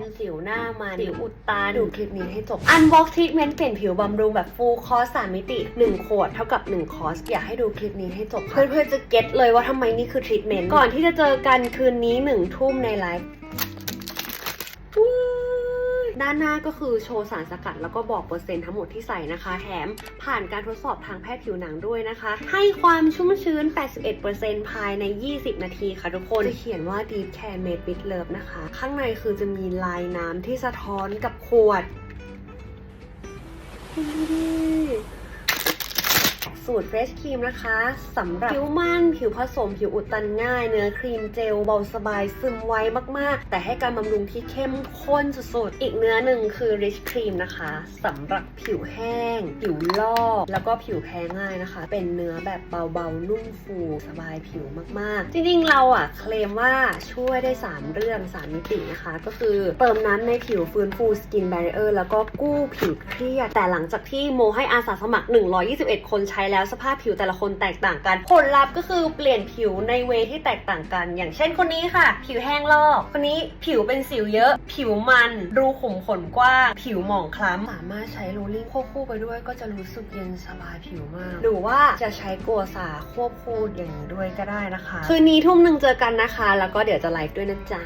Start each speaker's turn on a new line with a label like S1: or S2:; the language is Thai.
S1: เป็นสิวหน้ามันสิวอุดตันดูคลิปนี้ให้จบ Unbox Treatment เปลี่ยนผิวบำรุงแบบ full course 3มิติ 1 ขวดเท่ากับ 1 คอร์สอยากให้ดูคลิปนี้ให้จบค่ะเพื่อนๆจะเก็ตเลยว่าทำไมนี่คือ treatment ก่อนที่จะเจอกันคืนนี้1ทุ่มในไลฟ์ ด้านหน้าก็คือโชว์สารสกัดแล้วก็บอกเปอร์เซ็นต์ทั้งหมดที่ใส่นะคะ แถมผ่านการทดสอบทางแพทย์ผิวหนังด้วยนะคะ ให้ความชุ่มชื้น 81%ภายใน 20 นาทีค่ะทุกคน จะเขียนว่า Deep Care Made with Love นะคะ ข้างในคือจะมีลายน้ำที่สะท้อนกับขวดคุณดูดิ สูตรเฟรชครีมนะคะสำหรับผิวมันผิวผสมผิวอุดตันง่ายเนื้อครีมเจลเบาสบายซึมไวมากๆ แต่ให้การบำรุงที่เข้มข้นสุดๆ อีกเนื้อหนึ่งคือ Rich Cream นะคะสำหรับผิวแห้ง ผิวลอกแล้วก็ผิวแพ้ง่ายนะคะ เป็นเนื้อแบบเบาๆ นุ่มฟูสบายผิวมากๆ จริงๆ เราอะเคลมว่าช่วยได้ 3 เรื่อง 3 มิตินะคะ ก็คือเติมน้ำในผิวฟื้นฟูสกินแบร r เออร์แล้วก็กู้ผิวเครียด แต่หลังจากที่โมให้อาสาสมัคร 121 คนใช้แล้วสภาพผิวแต่ละคนแตกต่างกัน ผลลัพธ์ก็คือเปลี่ยนผิวในเวที่แตกต่างกัน อย่างเช่นคนนี้ค่ะ ผิวแห้งลอก คนนี้ผิวเป็นสิวเยอะ ผิวมันรูขุมขนกว้างผิวหมองคล้ำสามารถใช้โรลลิ่งควบคู่ไปด้วยก็จะรู้สึกเย็นสบายผิวมาก หรือว่าจะใช้กัวซาควบคู่อย่างนี้ด้วยก็ได้นะคะ คืนนี้ทุ่มหนึ่งเจอกันนะคะ แล้วก็เดี๋ยวจะไลฟ์ด้วยนะจ๊ะ